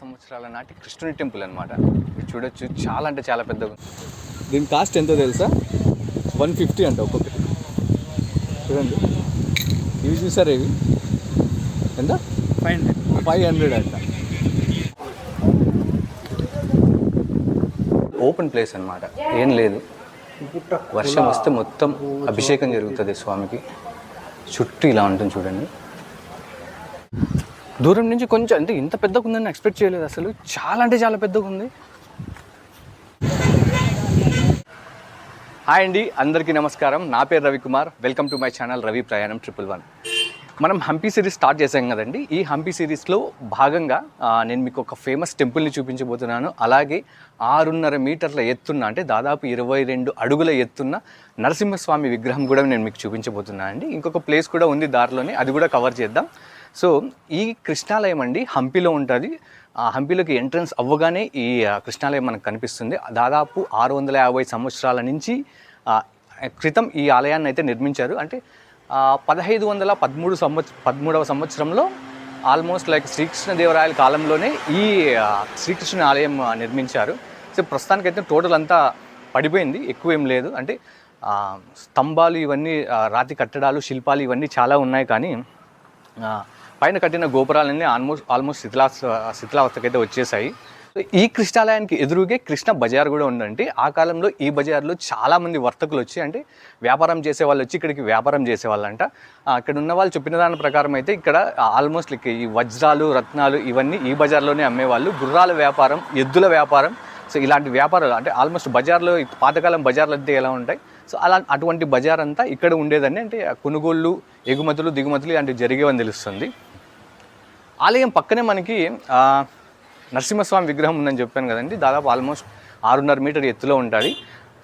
సంవత్సరాల నాటి కృష్ణుని టెంపుల్ అనమాట చూడొచ్చు చాలా అంటే చాలా పెద్దగా ఉంది. దీని కాస్ట్ ఎంతో తెలుసా? వన్ ఫిఫ్టీ అంట ఒక్కొక్కటి. చూడండి. ఇవి చూసారా ఇవి? ఎంత? ఫైవ్ హండ్రెడ్ ఫైవ్ హండ్రెడ్ అంట. ఓపెన్ ప్లేస్ అన్నమాట. ఏం లేదు. వర్షం వస్తే మొత్తం అభిషేకం జరుగుతుంది స్వామికి. చుట్టూ ఇలా ఉంటుంది చూడండి. దూరం నుంచి కొంచెం అంటే ఇంత పెద్దగా ఉందని ఎక్స్పెక్ట్ చేయలేదు అసలు. చాలా అంటే చాలా పెద్దగా ఉంది. హాయ్ అండి అందరికీ నమస్కారం. నా పేరు Ravikumar. Welcome to my channel Ravi Prayanam triple one మనం హంపీ సిరీస్ స్టార్ట్ చేసాం కదండి. ఈ హంపీ సిరీస్లో భాగంగా నేను మీకు ఒక ఫేమస్ టెంపుల్ని చూపించబోతున్నాను. అలాగే ఆరున్నర మీటర్ల ఎత్తున్న అంటే దాదాపు ఇరవై రెండు అడుగుల ఎత్తున్న నరసింహస్వామి విగ్రహం కూడా నేను మీకు చూపించబోతున్నాను అండి ఇంకొక ప్లేస్ కూడా ఉంది దారిలోనే అది కూడా కవర్ చేద్దాం. సో ఈ కృష్ణాలయం అండి హంపీలో ఉంటుంది. ఆ హంపీలోకి ఎంట్రన్స్ అవ్వగానే ఈ కృష్ణాలయం మనకు కనిపిస్తుంది. దాదాపు ఆరు వందల యాభై సంవత్సరాల నుంచి క్రితం ఈ ఆలయాన్ని అయితే నిర్మించారు. అంటే పదహైదు వందల పదమూడు సంవత్స పదమూడవ సంవత్సరంలో ఆల్మోస్ట్ లైక్ శ్రీకృష్ణదేవరాయల కాలంలోనే ఈ ఆ, శ్రీకృష్ణుని ఆలయం నిర్మించారు. సో ప్రస్తుతానికైతే టోటల్ అంతా పడిపోయింది. ఎక్కువ ఏం లేదు. అంటే స్తంభాలు ఇవన్నీ రాతి కట్టడాలు శిల్పాలు ఇవన్నీ చాలా ఉన్నాయి కానీ పైన కట్టిన గోపురాలన్నీ ఆల్మోస్ట్ ఆల్మోస్ట్ శిథిలా శిథిలావస్థకైతే వచ్చేసాయి. సో ఈ కృష్ణాలయానికి ఎదురుగే కృష్ణ బజార్ కూడా ఉందండి. ఆ కాలంలో ఈ బజార్లో చాలామంది వర్తకులు వచ్చి అంటే వ్యాపారం చేసే వాళ్ళు వచ్చి ఇక్కడికి వ్యాపారం చేసేవాళ్ళంట. అక్కడ ఉన్న వాళ్ళు చెప్పిన దాని ప్రకారం అయితే ఇక్కడ ఆల్మోస్ట్ లైక్ ఈ వజ్రాలు రత్నాలు ఇవన్నీ ఈ బజార్లోనే అమ్మేవాళ్ళు. గుర్రాల వ్యాపారం ఎద్దుల వ్యాపారం. సో ఇలాంటి వ్యాపారాలు అంటే ఆల్మోస్ట్ బజార్లో పాతకాలం బజార్లు అంటే ఎలా ఉంటాయి? సో అలా అటువంటి బజార్ అంతా ఇక్కడ ఉండేదని అంటే కొనుగోళ్ళు ఎగుమతులు దిగుమతులు ఇలాంటివి జరిగేవని తెలుస్తుంది. ఆలయం పక్కనే మనకి నరసింహస్వామి విగ్రహం ఉందని చెప్పాను కదండి. దాదాపు ఆల్మోస్ట్ ఆరున్నర మీటర్ ఎత్తులో ఉంటుంది.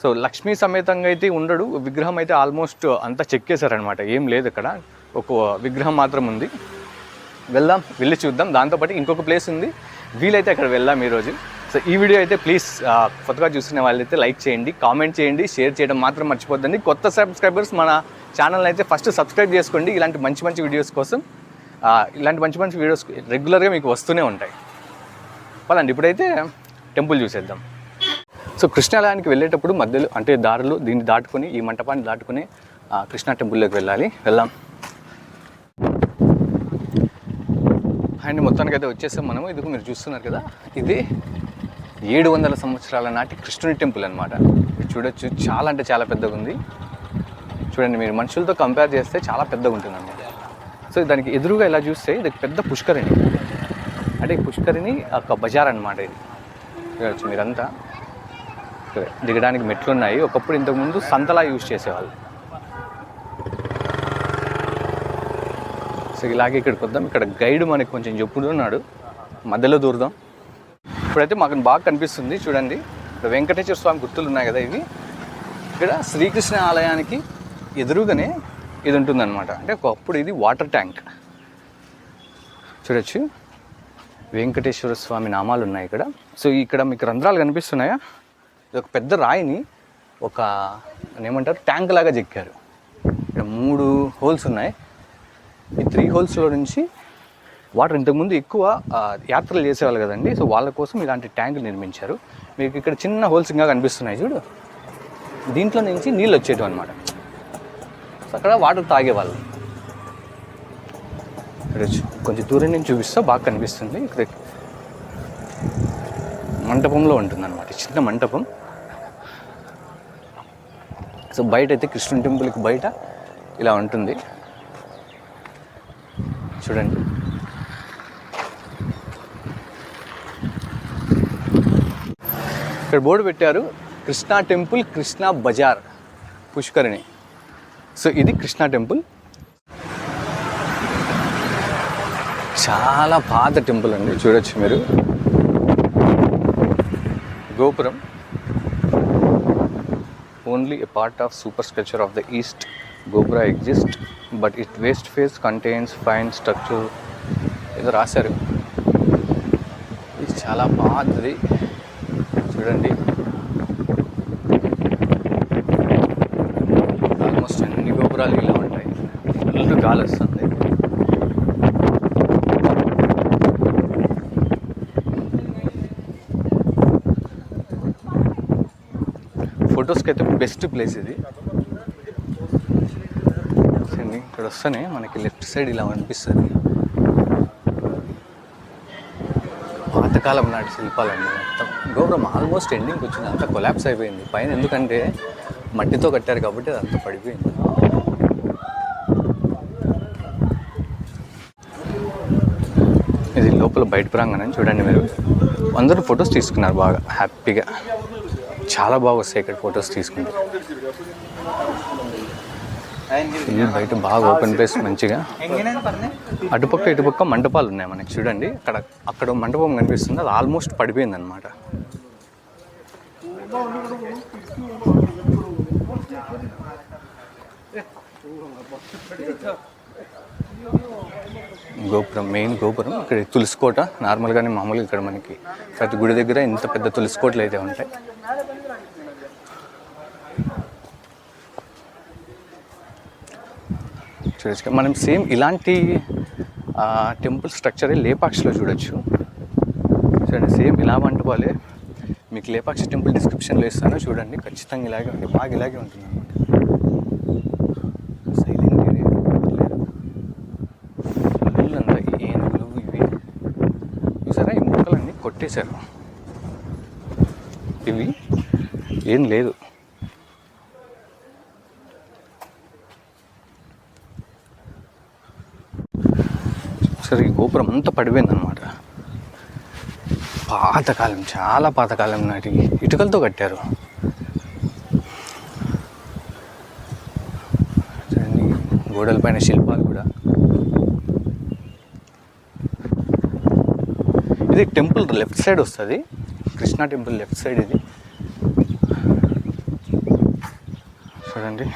సో లక్ష్మీ సమేతంగా అయితే ఉండడు. విగ్రహం అయితే ఆల్మోస్ట్ అంతా చెక్కేశారనమాట ఏం లేదు ఇక్కడ. ఒక విగ్రహం మాత్రం ఉంది. వెళ్దాం వెళ్ళి చూద్దాం. దాంతోపాటు ఇంకొక ప్లేస్ ఉంది. వీలైతే అక్కడ వెళ్దాం ఈరోజు సో ఈ వీడియో అయితే ప్లీజ్ కొత్తగా చూసిన వాళ్ళైతే లైక్ చేయండి కామెంట్ చేయండి షేర్ చేయడం మాత్రం మర్చిపోద్దండి. కొత్త సబ్స్క్రైబర్స్ మన ఛానల్ అయితే ఫస్ట్ సబ్స్క్రైబ్ చేసుకోండి. ఇలాంటి మంచి మంచి వీడియోస్ కోసం ఇలాంటి మంచి మంచి వీడియోస్ రెగ్యులర్గా మీకు వస్తూనే ఉంటాయి. పదండి ఇప్పుడైతే టెంపుల్ చూసేద్దాం. సో కృష్ణాలయానికి వెళ్ళేటప్పుడు మధ్యలో అంటే దారులు దీన్ని దాటుకొని ఈ మంటపాన్ని దాటుకొని కృష్ణా టెంపుల్లోకి వెళ్ళాలి. వెళ్దాం. అండ్ మొత్తానికి అయితే వచ్చేసాం మనము. ఇది మీరు చూస్తున్నారు కదా ఇది ఏడు వందల సంవత్సరాల నాటి కృష్ణుని టెంపుల్ అనమాట చూడొచ్చు చాలా అంటే చాలా పెద్దగా ఉంది చూడండి మీరు మనుషులతో కంపేర్ చేస్తే చాలా పెద్దగా ఉంటుంది అన్నమాట. సో దానికి ఎదురుగా ఇలా చూస్తే ఇది పెద్ద పుష్కరిణి. అంటే ఈ పుష్కరిణి ఒక బజార్ అనమాట ఇది. చూడవచ్చు మీరంతా దిగడానికి మెట్లు ఉన్నాయి ఒకప్పుడు ఇంతకుముందు సంతలా యూజ్ చేసేవాళ్ళు. సో ఇలాగే ఇక్కడికి వద్దాం. ఇక్కడ గైడ్ మనకి కొంచెం చెప్పుడు ఉన్నాడు. మధ్యలో దూరదాం. ఇప్పుడైతే మాకు బాగా కనిపిస్తుంది. చూడండి. ఇక్కడ వెంకటేశ్వర స్వామి గుర్తులు ఉన్నాయి కదా ఇవి. ఇక్కడ శ్రీకృష్ణ ఆలయానికి ఎదురుగానే ఇది ఉంటుందన్నమాట. అంటే ఒకప్పుడు ఇది వాటర్ ట్యాంక్. చూడొచ్చు. వెంకటేశ్వర స్వామి నామాలు ఉన్నాయి ఇక్కడ. సో ఇక్కడ మీకు రంధ్రాలు కనిపిస్తున్నాయా? ఇది ఒక పెద్ద రాయిని ఒక ఏమంటారు? ట్యాంక్ లాగా చెక్కారు. ఇక్కడ మూడు హోల్స్ ఉన్నాయి. ఈ త్రీ హోల్స్లో నుంచి వాటర్ ఇంతకుముందు ఎక్కువ యాత్రలు చేసేవాళ్ళు కదండి. సో వాళ్ళ కోసం ఇలాంటి ట్యాంకులు నిర్మించారు. మీకు ఇక్కడ చిన్న హోల్స్ ఇంకా కనిపిస్తున్నాయి చూడు. దీంట్లో నుంచి నీళ్ళు వచ్చేటం అనమాట అక్కడ వాటర్ తాగేవాళ్ళు. ఇక్కడ కొంచెం దూరం నుంచి చూపిస్తే బాగా కనిపిస్తుంది. ఇక్కడ మంటపంలో ఉంటుంది అనమాట చిన్న మంటపం. సో బయట అయితే కృష్ణ టెంపుల్కి బయట ఇలా ఉంటుంది. చూడండి. ఇక్కడ బోర్డు పెట్టారు కృష్ణా టెంపుల్ కృష్ణా బజార్ పుష్కరిణి. సో ఇది కృష్ణా టెంపుల్. చాలా పాత టెంపుల్ అండి చూడొచ్చు మీరు. Gopuram. Only a part of superstructure of the east gopura exist but it west face contains fine structure ఏదో రాశారు. ఇది చాలా పాతది. చూడండి. గాలి ఇలా ఉంటాయి. ఫుల్ గాలి వస్తుంది. ఫొటోస్కి అయితే బెస్ట్ ప్లేస్ ఇది. ఇక్కడ వస్తేనే మనకి లెఫ్ట్ సైడ్ ఇలా అనిపిస్తుంది. పాతకాలం నాటి శిల్పాలండి మొత్తం. గౌరవం ఆల్మోస్ట్ ఎండింగ్కి వచ్చింది. అంతా కొలాప్స్ అయిపోయింది. పైన ఎందుకంటే మట్టితో కట్టారు కాబట్టి అదంతా పడిపోయింది. ఇది లోపల బయట ప్రాంగణం చూడండి మీరు. అందరూ ఫొటోస్ తీసుకున్నారు బాగా హ్యాపీగా చాలా బాగా వస్తాయి ఇక్కడ ఫొటోస్ తీసుకుంటే. ఇది బయట బాగా ఓపెన్ ప్లేస్ మంచిగా. అటుపక్క ఇటుపక్క మంటపాలు ఉన్నాయి మనకి చూడండి. అక్కడ అక్కడ మంటపం కనిపిస్తుంది అది ఆల్మోస్ట్ పడిపోయింది అనమాట గోపురం మెయిన్ గోపురం ఇక్కడ తులసి కోట. నార్మల్గానే మామూలుగా ఇక్కడ మనకి ప్రతి గుడి దగ్గర ఇంత పెద్ద తులసి కోటలు అయితే ఉంటాయి. చూడొచ్చు. మనం సేమ్ ఇలాంటి టెంపుల్ స్ట్రక్చరే లేపాక్షిలో చూడొచ్చు. చూడండి సేమ్ ఇలా మంటపాలే మీకు లేపాక్షి టెంపుల్ డిస్క్రిప్షన్లో ఇస్తాను. చూడండి ఖచ్చితంగా ఇలాగే ఉంటుంది బాగా ఇలాగే ఉంటుంది అనమాట సైలెంట్ ఏరియా ఫుల్ అంతా ఈ ఏనుగులు ఇవి చూసారా ఈ మొక్కలన్నీ కట్టేశారు ఇవి? ఏం లేదు. సరే ఈ గోపురం అంతా పడిపోయిందనమాట పాతకాలం చాలా పాతకాలం నాటి ఇటుకలతో కట్టారు. గోడల పైన శిల్పాలు కూడా. ఇది టెంపుల్ లెఫ్ట్ సైడ్ వస్తుంది. కృష్ణా టెంపుల్ లెఫ్ట్ సైడ్ ఇది. చూడండి.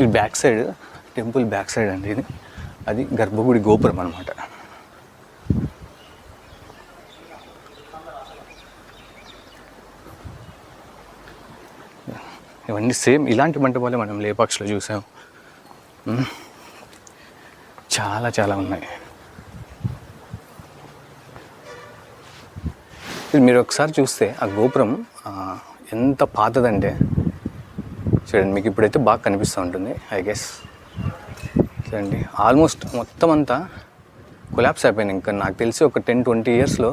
ఇది back side temple back side అండి ఇది. అది గర్భగుడి గోపురం అనమాట ఇవన్నీ సేమ్ ఇలాంటి మంటపాలే మనం లేపాక్షిలో చూసాం. చాలా చాలా ఉన్నాయి. మీరు ఒకసారి చూస్తే ఆ గోపురం ఎంత పాతదంటే చూడండి మీకు ఇప్పుడైతే బాగా కనిపిస్తూ ఉంటుంది ఐ గెస్ చూడండి ఆల్మోస్ట్ మొత్తం అంతా కొలాప్స్ అయిపోయింది. ఇంకా నాకు తెలిసి ఒక టెన్ ట్వంటీ ఇయర్స్లో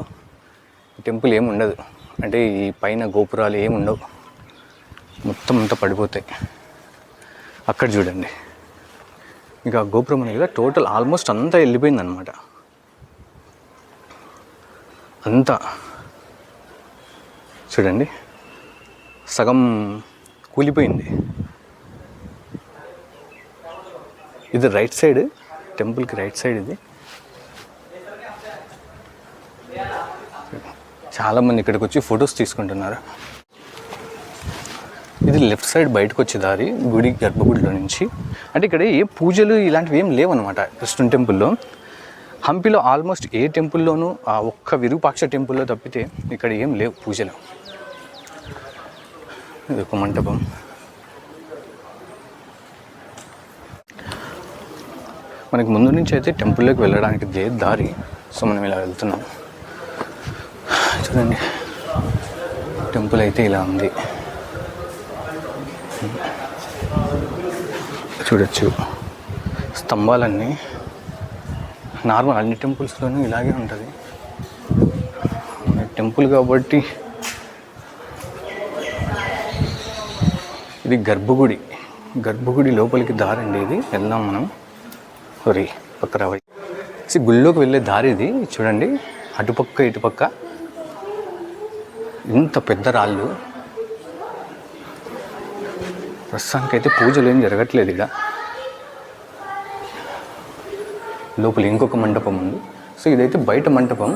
టెంపుల్ ఏమి ఉండదు అంటే ఈ పైన గోపురాలు ఏమి ఉండవు మొత్తం అంతా పడిపోతాయి. అక్కడ చూడండి. ఇంకా గోపురం అనేది కదా టోటల్ ఆల్మోస్ట్ అంతా వెళ్ళిపోయింది అనమాట అంతా. చూడండి. సగం కూలిపోయింది. ఇది రైట్ సైడ్ టెంపుల్కి రైట్ సైడ్ ఇది. చాలామంది ఇక్కడికి వచ్చి ఫొటోస్ తీసుకుంటున్నారు. ఇది లెఫ్ట్ సైడ్ బయటకు వచ్చే దారి గుడి గర్భగుడిలో నుంచి. అంటే ఇక్కడ ఏ పూజలు ఇలాంటివి ఏం లేవన్నమాట కృష్ణుని టెంపుల్లో హంపిలో ఆల్మోస్ట్ ఏ టెంపుల్లోనూ ఆ ఒక్క విరూపాక్ష టెంపుల్లో తప్పితే ఇక్కడ ఏం లేవు పూజలు. ఇది ఒక మంటపం. మనకి ముందు నుంచి అయితే టెంపుల్లోకి వెళ్ళడానికి దే దారి. సో మనం ఇలా వెళ్తున్నాం. చూడండి. టెంపుల్ అయితే ఇలా ఉంది. చూడొచ్చు. స్తంభాలన్నీ నార్మల్ అన్ని టెంపుల్స్లోనూ ఇలాగే ఉంటుంది. టెంపుల్ కాబట్టి ఇది గర్భగుడి. గర్భగుడి లోపలికి దారి అండి ఇది. వెళ్దాం మనం. సారీ పక్క రావాలి. See, గుళ్ళోకి వెళ్ళే దారి ఇది. చూడండి. అటుపక్క ఇటుపక్క. ఇంత పెద్ద రాళ్ళు. ప్రస్తుతానికి అయితే పూజలు ఏం జరగట్లేదు ఇక్కడ లోపల ఇంకొక మండపం ఉంది. సో ఇదైతే బయట మంటపం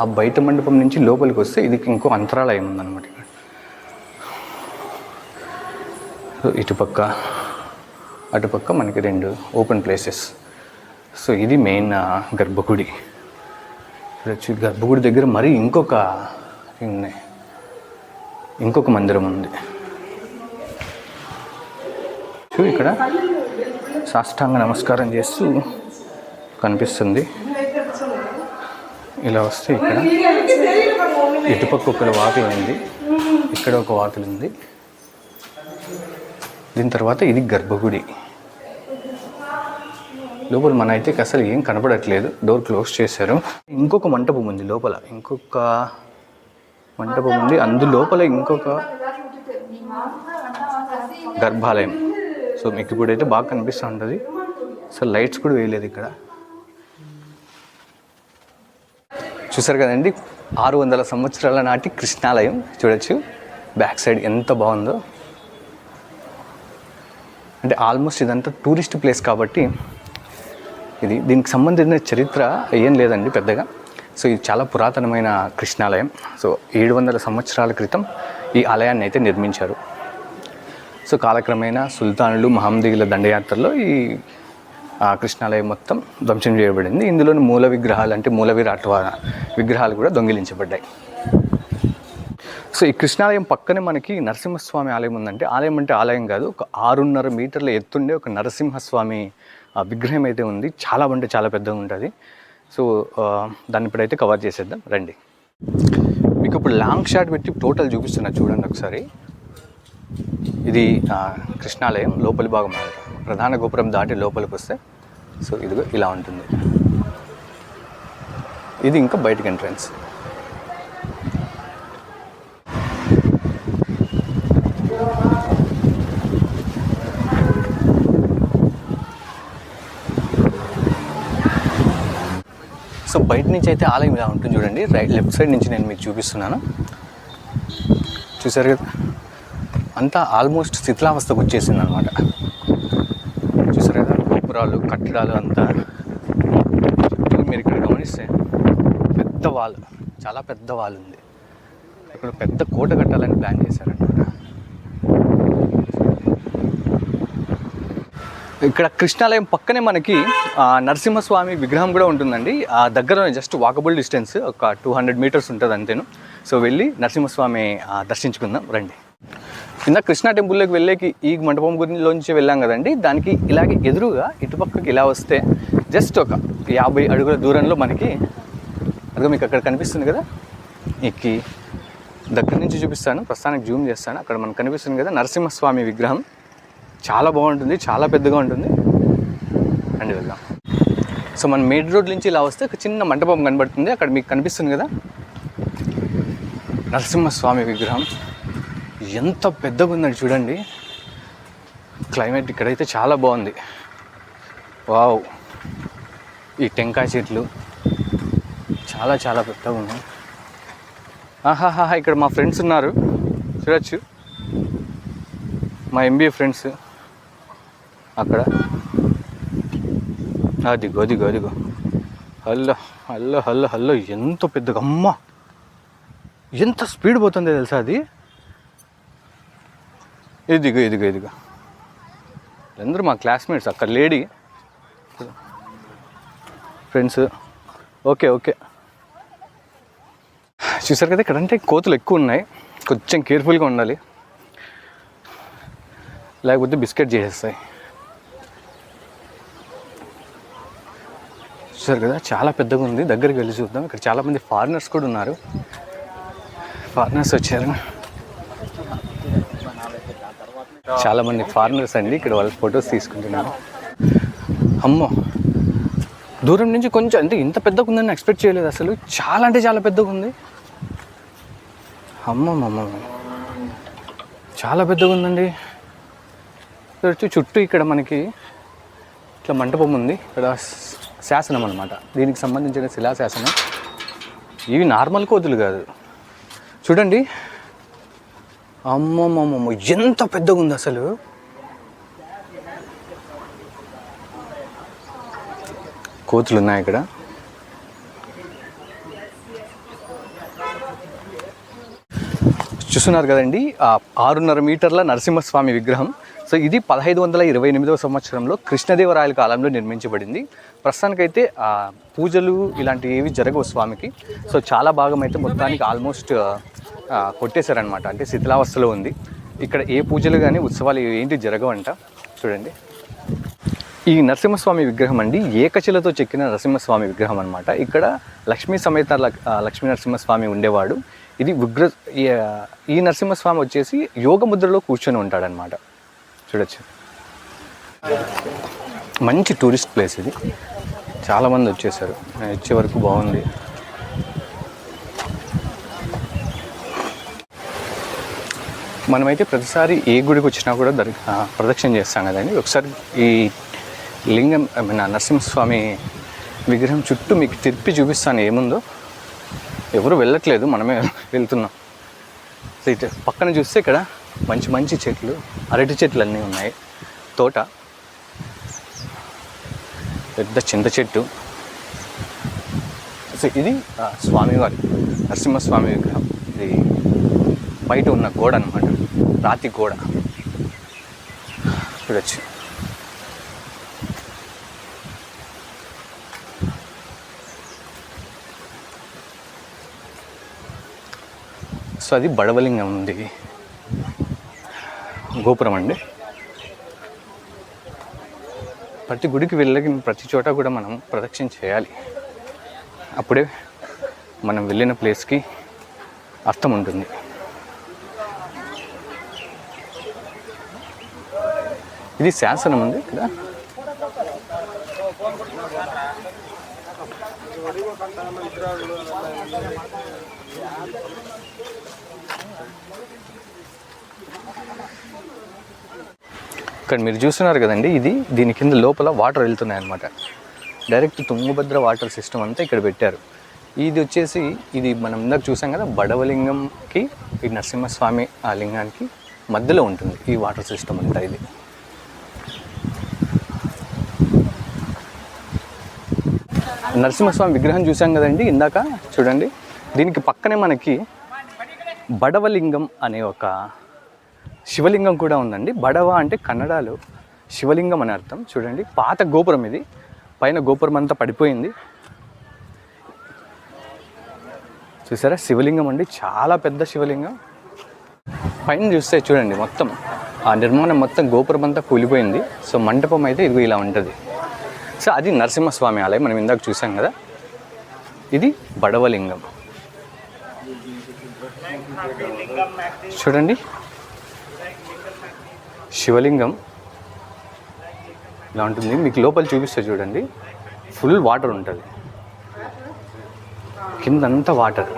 ఆ బయట మండపం నుంచి లోపలికి వస్తే ఇది ఇంకో అంతరాలయం ఉందన్నమాట ఇక్కడ. సో ఇటుపక్క అటుపక్క మనకి రెండు ఓపెన్ ప్లేసెస్. సో ఇది మెయిన్ గర్భగుడి. ఇక్కడ వచ్చి గర్భగుడి దగ్గర మరి ఇంకొక ఉన్నాయి ఇంకొక మందిరం ఉంది. ఇక్కడ సాష్టాంగ నమస్కారం చేస్తూ కనిపిస్తుంది. ఇలా వస్తే ఇక్కడ ఇటుపక్క ఒక వాకిలి ఉంది. ఇక్కడ ఒక వాకిలి ఉంది. దీని తర్వాత ఇది గర్భగుడి. లోపల మన అయితే అసలు ఏం కనపడట్లేదు. డోర్ క్లోజ్ చేశారు. ఇంకొక మంటపం ఉంది లోపల. ఇంకొక మంటపం ఉంది. అందు లోపల ఇంకొక గర్భాలయం. సో మీకు ఇప్పుడైతే బాగా కనిపిస్తూ ఉంటుంది సో లైట్స్ కూడా వేయలేదు ఇక్కడ. చూసారు కదండి ఆరు వందల సంవత్సరాల నాటి కృష్ణాలయం చూడొచ్చు. బ్యాక్ సైడ్ ఎంత బాగుందో. అంటే ఆల్మోస్ట్ ఇదంతా టూరిస్ట్ ప్లేస్ కాబట్టి ఇది దీనికి సంబంధించిన చరిత్ర ఏం లేదండి పెద్దగా. సో ఇది చాలా పురాతనమైన కృష్ణాలయం. సో ఏడు వందల సంవత్సరాల క్రితం ఈ ఆలయాన్ని అయితే నిర్మించారు. సో కాలక్రమేణా సుల్తానులు మహమ్మదీల దండయాత్రలో ఈ కృష్ణాలయం మొత్తం ధ్వంసం చేయబడింది. ఇందులోని మూల విగ్రహాలు అంటే మూల విరాట్ విగ్రహాలు కూడా దొంగిలించబడ్డాయి. సో ఈ కృష్ణాలయం పక్కనే మనకి నరసింహస్వామి ఆలయం ఉందంటే ఆలయం అంటే ఆలయం కాదు ఒక ఆరున్నర మీటర్ల ఎత్తుండే ఒక నరసింహస్వామి ఆ, విగ్రహం అయితే ఉంది. చాలా అంటే చాలా పెద్దగా ఉంటుంది. సో దాన్ని ఇప్పుడైతే కవర్ చేసేద్దాం. రండి. మీకు ఇప్పుడు లాంగ్ షాట్ పెట్టి టోటల్ చూపిస్తున్నా చూడండి ఒకసారి. ఇది కృష్ణాలయం లోపలి భాగం ప్రధాన గోపురం దాటి లోపలికి వస్తే సో ఇదిగో ఇలా ఉంటుంది. ఇది ఇంకా బయటికి ఎంట్రన్స్. సో బయట నుంచి అయితే ఆలయం ఇలా ఉంటుంది చూడండి. రైట్ లెఫ్ట్ సైడ్ నుంచి నేను మీకు చూపిస్తున్నాను. చూసారు కదా? అంతా ఆల్మోస్ట్ శిథిలావస్థకు వచ్చేసింది అనమాట చూసారు కదా? గోపురాలు కట్టడాలు అంతా. మీరు ఇక్కడ గమనిస్తే పెద్ద వాల్ చాలా పెద్ద వాల్ ఉంది. ఇక్కడ పెద్ద కోట కట్టాలని ప్లాన్ చేశారనమాట. ఇక్కడ కృష్ణాలయం పక్కనే మనకి నరసింహస్వామి విగ్రహం కూడా ఉంటుందండి. ఆ దగ్గర జస్ట్ వాకబుల్ డిస్టెన్స్ ఒక టూ హండ్రెడ్ మీటర్స్ ఉంటుంది అంతేను. సో వెళ్ళి నరసింహస్వామి దర్శించుకుందాం. రండి. కింద కృష్ణా టెంపుల్లోకి వెళ్ళేకి ఈ మండపం గురించి వెళ్ళాం కదండి. దానికి ఇలాగే ఎదురుగా ఇటుపక్కకి ఇలా వస్తే జస్ట్ ఒక యాభై అడుగుల దూరంలో మనకి అదిగో మీకు అక్కడ కనిపిస్తుంది కదా? ఎక్కి దగ్గర నుంచి చూపిస్తాను ప్రస్తుతానికి జూమ్ చేస్తాను. అక్కడ మనకు కనిపిస్తుంది కదా నరసింహస్వామి విగ్రహం. చాలా బాగుంటుంది చాలా పెద్దగా ఉంటుంది. అండి వెళ్దాం. సో మన మేడ్ రోడ్ నుంచి ఇలా వస్తే ఒక చిన్న మంటపం కనబడుతుంది. అక్కడ మీకు కనిపిస్తుంది కదా? నరసింహస్వామి విగ్రహం. ఎంత పెద్దగా ఉందండి చూడండి. క్లైమేట్ ఇక్కడైతే చాలా బాగుంది. వావ్ ఈ టెంకాయ చెట్లు చాలా చాలా పెద్దగా ఉన్నాయి. ఆహాహా ఇక్కడ మా ఫ్రెండ్స్ ఉన్నారు. చూడొచ్చు. మా ఎంబీఏ ఫ్రెండ్స్ అక్కడ. అదిగో అదిగో అదిగో. హల్లో హల్లో హల్లో హల్లో ఎంత పెద్దగా అమ్మ! ఎంత స్పీడ్ పోతుందో తెలుసా అది? ఇదిగో ఇదిగో ఇదిగో. అందరూ మా క్లాస్మేట్స్ అక్కడ లేడీ. Friends okay okay. చూసారు కదా ఇక్కడ అంటే కోతులు ఎక్కువ ఉన్నాయి. కొంచెం కేర్ఫుల్గా ఉండాలి. లేకపోతే బిస్కెట్ చేసేస్తాయి. చూసారు కదా చాలా పెద్దగా ఉంది. దగ్గరికి వెళ్ళి చూద్దాం. ఇక్కడ చాలామంది ఫారినర్స్ కూడా ఉన్నారు. ఫారినర్స్ వచ్చారు. చాలా మంది ఫారినర్స్ అండి. ఇక్కడ వాళ్ళ ఫొటోస్ తీసుకుంటున్నారు. అమ్మో. దూరం నుంచి కొంచెం అంటే ఇంత పెద్దగా ఉందని ఎక్స్పెక్ట్ చేయలేదు అసలు. చాలా అంటే చాలా పెద్దగా ఉంది. అమ్మమ్మమ్మ. చాలా పెద్దగా ఉందండి. వచ్చి చుట్టూ ఇక్కడ మనకి ఇట్లా మంటపం ఉంది. ఇక్కడ శ- శాసనం అనమాట దీనికి సంబంధించిన శిలాశాసనం. ఇవి నార్మల్ కోతులు కాదు. చూడండి. అమ్మమ్మమ్మ ఎంత పెద్దగా ఉంది అసలు? కోతులు ఉన్నాయి ఇక్కడ. చూస్తున్నారు కదండి ఆ ఆరున్నర మీటర్ల నరసింహస్వామి విగ్రహం. సో ఇది పదహైదు వందల ఇరవై ఎనిమిదవ సంవత్సరంలో కృష్ణదేవరాయల కాలంలో నిర్మించబడింది. ప్రస్తుతానికైతే పూజలు ఇలాంటివి ఏవి జరగవు స్వామికి. సో చాలా భాగం అయితే మొత్తానికి ఆల్మోస్ట్ కొట్టేశారనమాట అంటే శిథిలావస్థలో ఉంది. ఇక్కడ ఏ పూజలు కానీ ఉత్సవాలు ఏంటి జరగవంట? చూడండి. ఈ నరసింహస్వామి విగ్రహం అండి. ఏకశిలతో చెక్కిన నరసింహస్వామి విగ్రహం అనమాట ఇక్కడ లక్ష్మీ సమేత లక్- లక్ష్మీ నరసింహస్వామి ఉండేవాడు. ఇది ఉగ్ర ఈ- ఈ నరసింహస్వామి వచ్చేసి యోగ ముద్రలో కూర్చొని ఉంటాడనమాట చూడొచ్చు. మంచి టూరిస్ట్ ప్లేస్ ఇది. చాలామంది వచ్చేసారు. వచ్చే వరకు బాగుంది. మనమైతే ప్రతిసారి ఏ గుడికి వచ్చినా కూడా దర్ ప్రదక్షిణ చేస్తాం కదండి. ఒకసారి ఈ లింగం ఐ మీన్ నరసింహస్వామి విగ్రహం చుట్టూ మీకు తిరిపి చూపిస్తాను ఏముందో. ఎవరు వెళ్ళట్లేదు మనమే వెళ్తున్నాం. ఇటు పక్కన చూస్తే ఇక్కడ మంచి మంచి చెట్లు అరటి చెట్లు అన్నీ ఉన్నాయి. తోట పెద్ద చింత చెట్టు. సో ఇది స్వామివారి నరసింహస్వామి విగ్రహం. ఇది బయట ఉన్న గోడ అనమాట రాతి గోడ. చూడొచ్చు. సో అది బడవలింగం ఉంది. గోపురం అండి. ప్రతి గుడికి వెళ్ళిన ప్రతి చోట కూడా మనం ప్రదక్షిణ చేయాలి. అప్పుడే మనం వెళ్ళిన ప్లేస్కి అర్థం ఉంటుంది. ఇది శాసనం ఉంది ఇక్కడ? ఇక్కడ మీరు చూస్తున్నారు కదండి ఇది దీని కింద లోపల వాటర్ వెళ్తున్నాయి అనమాట డైరెక్ట్ తుంగభద్ర వాటర్ సిస్టమ్ అంతా ఇక్కడ పెట్టారు. ఇది వచ్చేసి ఇది మనం ఇందాక చూసాం కదా బడవలింగంకి ఈ నరసింహస్వామి ఆ లింగానికి మధ్యలో ఉంటుంది ఈ వాటర్ సిస్టమ్ అంతా ఇది. నరసింహస్వామి విగ్రహం చూసాం కదండి ఇందాక చూడండి. దీనికి పక్కనే మనకి బడవలింగం అనే ఒక శివలింగం కూడా ఉందండి. బడవ అంటే కన్నడలో. శివలింగం అని అర్థం. చూడండి. పాత గోపురం ఇది. పైన గోపురం అంతా పడిపోయింది. చూసారా? శివలింగం అండి. చాలా పెద్ద శివలింగం. పైన చూస్తే చూడండి మొత్తం. ఆ నిర్మాణం మొత్తం గోపురం అంతా కూలిపోయింది. సో మంటపం అయితే ఇది ఇలా ఉంటుంది. సో అది నరసింహస్వామి ఆలయం. మనం ఇందాక చూసాం కదా. ఇది బడవలింగం. చూడండి. శివలింగం. ఇలా ఉంటుంది. మీకు లోపల చూపిస్తే చూడండి. ఫుల్ వాటర్ ఉంటుంది. కిందంతా వాటర్.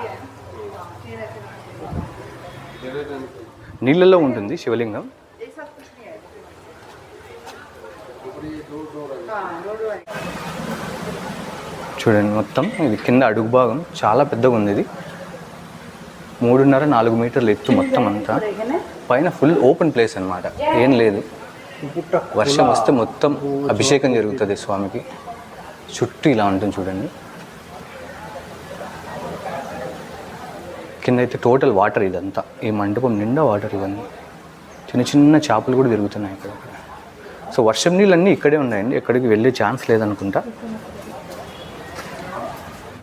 నీళ్ళల్లో ఉంటుంది శివలింగం. చూడండి మొత్తం. ఇది కింద అడుగు భాగం. చాలా పెద్దగా ఉంది ఇది. మూడున్నర నాలుగు మీటర్ల ఎత్తు మొత్తం అంతా. పైన ఫుల్ ఓపెన్ ప్లేస్ అనమాట ఏం లేదు. వర్షం వస్తే మొత్తం అభిషేకం జరుగుతుంది స్వామికి. చుట్టూ ఇలా ఉంటుంది చూడండి. కింద అయితే టోటల్ వాటర్ ఇదంతా. ఈ మండపం నిండా వాటర్ ఇవన్నీ. చిన్న చిన్న చేపలు కూడా తిరుగుతున్నాయి ఇక్కడ సో వర్షం నీళ్ళన్నీ ఇక్కడే ఉన్నాయండి. ఎక్కడికి వెళ్ళే ఛాన్స్ లేదనుకుంటా.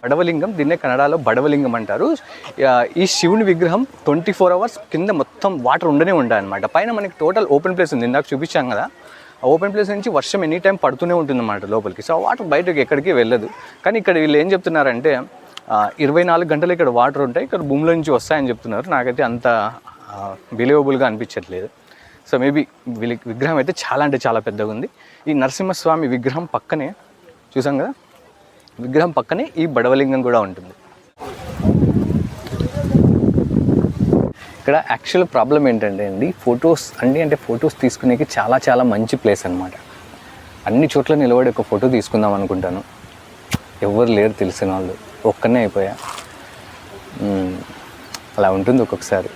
బడవలింగం దీన్నే కన్నడలో బడవలింగం అంటారు. ఈ శివుని విగ్రహం ట్వంటీ ఫోర్ అవర్స్ కింద మొత్తం వాటర్ ఉండనే ఉంటాయి అనమాట పైన మనకి టోటల్ ఓపెన్ ప్లేస్ ఉంది ఇందాక చూపించాం కదా. ఆ ఓపెన్ ప్లేస్ నుంచి వర్షం ఎనీ టైం పడుతూనే ఉంటుంది అన్నమాట లోపలికి. సో వాటర్ బయటకు ఎక్కడికి వెళ్ళదు. కానీ ఇక్కడ వీళ్ళు ఏం చెప్తున్నారంటే ఇరవై నాలుగు గంటలు ఇక్కడ వాటర్ ఉంటాయి ఇక్కడ భూమిలో నుంచి వస్తాయని చెప్తున్నారు. నాకైతే అంత బిలీవబుల్గా అనిపించట్లేదు. సో మేబీ వీళ్ళ విగ్రహం అయితే చాలా అంటే చాలా పెద్దగా ఉంది. ఈ నరసింహస్వామి విగ్రహం పక్కనే చూసాం కదా? విగ్రహం పక్కనే ఈ బడవలింగం కూడా ఉంటుంది. ఇక్కడ యాక్చువల్ ప్రాబ్లం ఏంటంటే అండి ఫొటోస్ అండి అంటే ఫొటోస్ తీసుకునేకి చాలా చాలా మంచి ప్లేస్ అనమాట అన్ని చోట్ల నిలబడి ఒక ఫోటో తీసుకుందాం అనుకుంటాను. ఎవరు లేరు తెలిసిన వాళ్ళు. ఒక్కనే అయిపోయా. అలా ఉంటుంది ఒక్కొక్కసారి.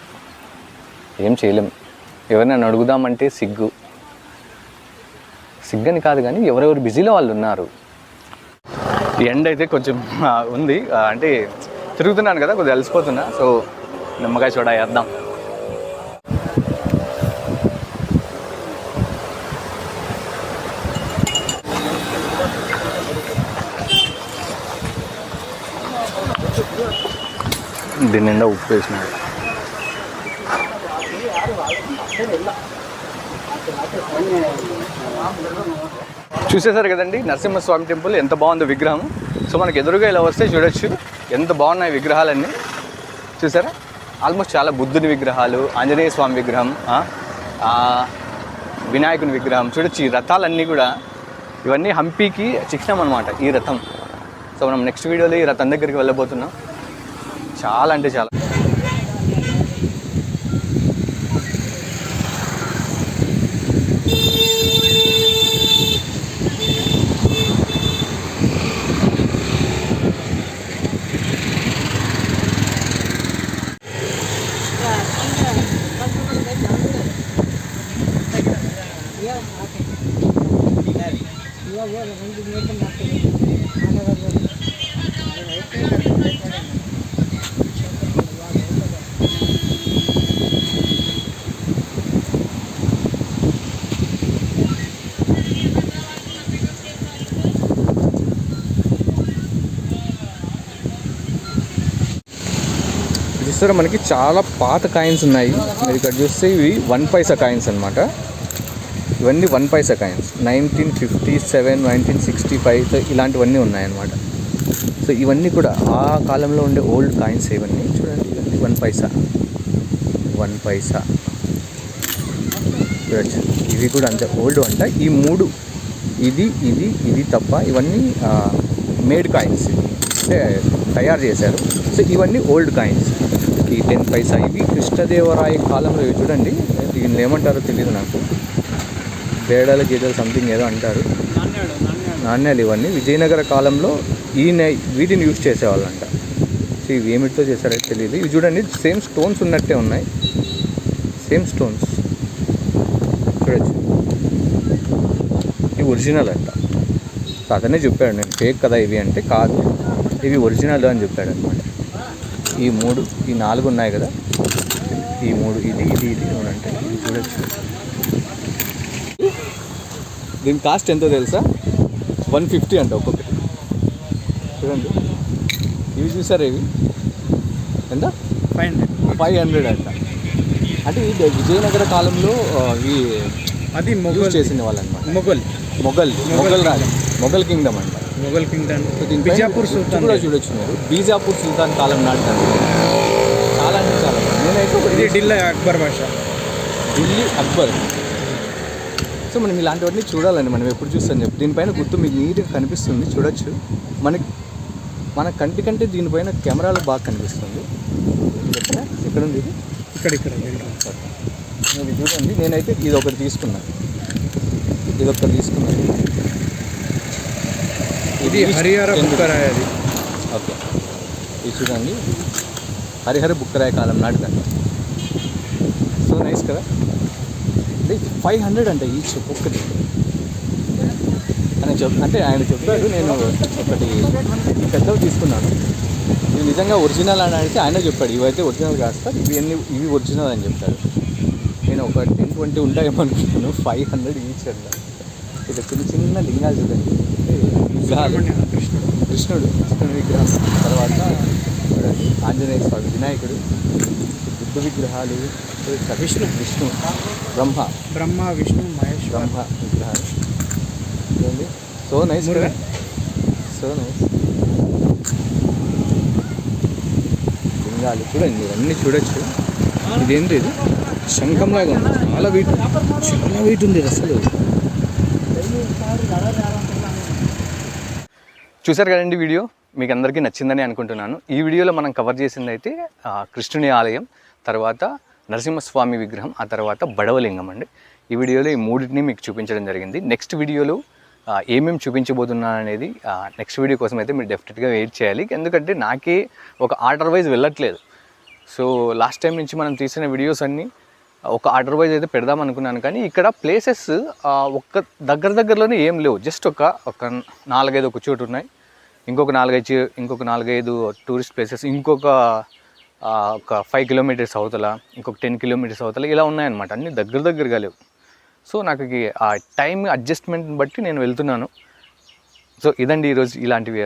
ఏం చేయలేం. ఎవరినైనా అడుగుదామంటే సిగ్గు. సిగ్గని కాదు కానీ ఎవరెవరు బిజీలో వాళ్ళు ఉన్నారు. ఎండ్ అయితే కొంచెం ఉంది. అంటే తిరుగుతున్నాను కదా కొద్దిగా అలసిపోతున్నా. సో నిమ్మకాయ చూడ వేద్దాం. దీని నిండా ఉప్పు వేసినాడు చూసేసారు కదండి నరసింహస్వామి టెంపుల్ ఎంత బాగుందో విగ్రహం. సో మనకి ఎదురుగా ఇలా వస్తే చూడొచ్చు ఎంత బాగున్నాయి విగ్రహాలన్నీ. చూసారా? ఆల్మోస్ట్ చాలా బుద్ధుని విగ్రహాలు ఆంజనేయ స్వామి విగ్రహం వినాయకుని విగ్రహం. చూడొచ్చు ఈ రథాలన్నీ కూడా ఇవన్నీ హంపీకి చిహ్నం అనమాట ఈ రథం. సో మనం నెక్స్ట్ వీడియోలో ఈ రథం దగ్గరికి వెళ్ళబోతున్నాం. చాలా అంటే చాలా. చూస్తారా మనకి చాలా పాత కాయిన్స్ ఉన్నాయి. మీరు ఇక్కడ చూస్తే ఇవి వన్ పైసా కాయిన్స్ అనమాట ఇవన్నీ one paisa coins. Nineteen fifty seven nineteen sixty five ఇలాంటివన్నీ ఉన్నాయన్నమాట. సో ఇవన్నీ కూడా ఆ కాలంలో ఉండే ఓల్డ్ కాయిన్స్ ఇవన్నీ. చూడండి ఇవన్నీ. వన్ పైసా. వన్ పైసా. చూడచ్చు. ఇవి కూడా అంతే. ఓల్డ్ అంట. ఈ మూడు. ఇది ఇది ఇది తప్ప ఇవన్నీ మేడ్ కాయిన్స్. అంటే తయారు చేశారు. సో ఇవన్నీ ఓల్డ్ కాయిన్స్. ఈ టెన్ పైసా. ఇవి కృష్ణదేవరాయ కాలంలో ఇవి చూడండి. దీన్ని ఏమంటారో తెలియదు నాకు. బేడాల గీతలు సంథింగ్ ఏదో అంటారు. నాణ్యాలు ఇవన్నీ. విజయనగర కాలంలో ఈ నే- వీటిని యూజ్ చేసేవాళ్ళంట. సో ఇవి ఏమిటితో చేశారో తెలియదు ఇవి చూడండి సేమ్ స్టోన్స్ ఉన్నట్టే ఉన్నాయి. Same stones. చూడొచ్చు. ఇవి ఒరిజినల్ అంట. అతనే చెప్పాడు నేను ఫేక్ కదా ఇవి అంటే కాదు. ఇవి ఒరిజినల్ అని చెప్పాడు అనమాట ఈ మూడు ఈ నాలుగు ఉన్నాయి కదా. ఈ మూడు ఇది ఇది ఇది అంటే చూడొచ్చు. దీని కాస్ట్ ఎంతో తెలుసా? వన్ ఫిఫ్టీ అంట ఒక్కొక్కటి. చూడండి. ఇవి చూసారా ఇవి? ఎంత? ఫైవ్ ఫైవ్ హండ్రెడ్ అంట. అంటే ఇది విజయనగర కాలంలో ఇవి అది మొఘల్. చేసిన వాళ్ళు అనమాట మొఘల్. మొఘల్ మొఘల్ రాజు. మొఘల్ కింగ్డమ్ అంట. మొఘల్ కింగ్డమ్. బిజాపూర్ సుల్తాన్ కూడా చూడొచ్చు మీరు. బీజాపూర్ సుల్తాన్ కాలం నాటినారు చాలా అంటే చాలా. నేనైతే ఢిల్లీ అక్బర్ భాష. ఢిల్లీ అక్బర్. సో మనం ఇలాంటివన్నీ చూడాలండి. మనం ఎప్పుడు చూస్తాం చెప్పి. దీనిపైన గుర్తు మీకు నీట్గా కనిపిస్తుంది. చూడొచ్చు. మనకి మన కంటి కంటే దీనిపైన కెమెరాలో బాగా కనిపిస్తుంది. ఎక్కడ ఉంది ఇది? ఇక్కడ ఇక్కడ ఇది చూడండి. నేనైతే ఇది ఒకటి తీసుకున్నాను ఇది ఒకటి తీసుకున్నాను ఇది హరిహర బుక్కరాయ్ అది. ఓకే. ఇది చూడండి. హరిహర బుక్కరాయ కాలం నాటిదండి. సో నైస్ కదా? ఫైవ్ హండ్రెడ్ అంటే ఈచ్ ఒక్కటి. అని చెప్ అంటే ఆయన చెప్పాడు నేను ఒకటి పెద్దవి తీసుకున్నాను. ఇది నిజంగా ఒరిజినల్ అని అడిగితే ఆయన చెప్పాడు ఇవైతే ఒరిజినల్ కాదు సార్ ఇవి అన్ని ఇవి ఒరిజినల్ అని చెప్పాడు. నేను ఒక టెన్ ట్వంటీ ఉంటాయేమో అనుకుంటున్నాను ఫైవ్ హండ్రెడ్ ఈచ్ అంట. ఇది చిన్న చిన్న లింగాలు చూడండి. విగ్రహాలు కృష్ణుడు. కృష్ణుడు కృష్ణుడి విగ్రహం. తర్వాత ఆంజనేయ స్వామి వినాయకుడు. బుద్ధ విగ్రహాలు విష్ణు విష్ణు బ్రహ్మ. బ్రహ్మ విష్ణు మహేశ్వర. బ్రహ్మ విగ్రహాలు. చూడండి సో నైస్ కదా? సో నైస్ లింగాలు చూడండి ఇవన్నీ చూడొచ్చు. ఇదేంటి ఇది? శంఖంలాగా ఉంది. చాలా వెయిట్ చాలా వెయిట్ ఉంది అసలు. చూసారు కదండి వీడియో? మీకు అందరికీ నచ్చిందని అనుకుంటున్నాను. ఈ వీడియోలో మనం కవర్ చేసింది అయితే కృష్ణుని ఆలయం. తర్వాత నరసింహస్వామి విగ్రహం ఆ తర్వాత బడవలింగం అండి. ఈ వీడియోలో ఈ మూడింటిని మీకు చూపించడం జరిగింది. నెక్స్ట్ వీడియోలో ఏమేమి చూపించబోతున్నాను అనేది నెక్స్ట్ వీడియో కోసం అయితే మీరు డెఫినెట్గా వెయిట్ చేయాలి. ఎందుకంటే నాకే ఒక ఆర్డర్ వైజ్ వెళ్ళట్లేదు. సో లాస్ట్ టైం నుంచి మనం తీసిన వీడియోస్ అన్నీ ఒక ఆర్డర్ వైజ్ అయితే పెడదాం అనుకున్నాను. కానీ ఇక్కడ ప్లేసెస్ ఒక్క దగ్గర దగ్గరలోనే ఏం లేవు. జస్ట్ ఒక ఒక నాలుగైదు ఒక చోటు ఉన్నాయి. ఇంకొక నాలుగైదు ఇంకొక నాలుగైదు టూరిస్ట్ ప్లేసెస్ ఇంకొక ఒక ఫైవ్ కిలోమీటర్స్ అవతల ఇంకొక టెన్ కిలోమీటర్స్ అవతల ఇలా ఉన్నాయన్నమాట. అన్నీ దగ్గర దగ్గరగా లేవు. సో నాకు ఆ టైం అడ్జస్ట్మెంట్ని బట్టి నేను వెళ్తున్నాను. సో ఇదండి ఈరోజు ఇలాంటివి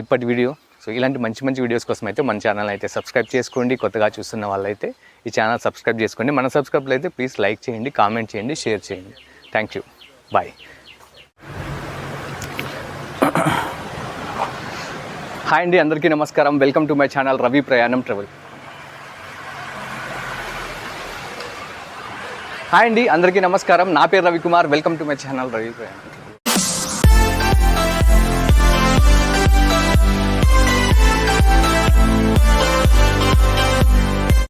ఇప్పటి వీడియో. సో ఇలాంటి మంచి మంచి వీడియోస్ కోసం అయితే మన ఛానల్ అయితే సబ్స్క్రైబ్ చేసుకోండి. కొత్తగా చూస్తున్న వాళ్ళైతే ఈ ఛానల్ సబ్స్క్రైబ్ చేసుకోండి. మన సబ్స్క్రైబ్లు అయితే ప్లీజ్ లైక్ చేయండి కామెంట్ చేయండి షేర్ చేయండి. థ్యాంక్ యూ బాయ్ హాయ్ అండి అందరికీ నమస్కారం. Welcome to my channel Ravi Prayanam travel hi అండి అందరికీ నమస్కారం. నా పేరు Ravikumar. Welcome to my channel Ravi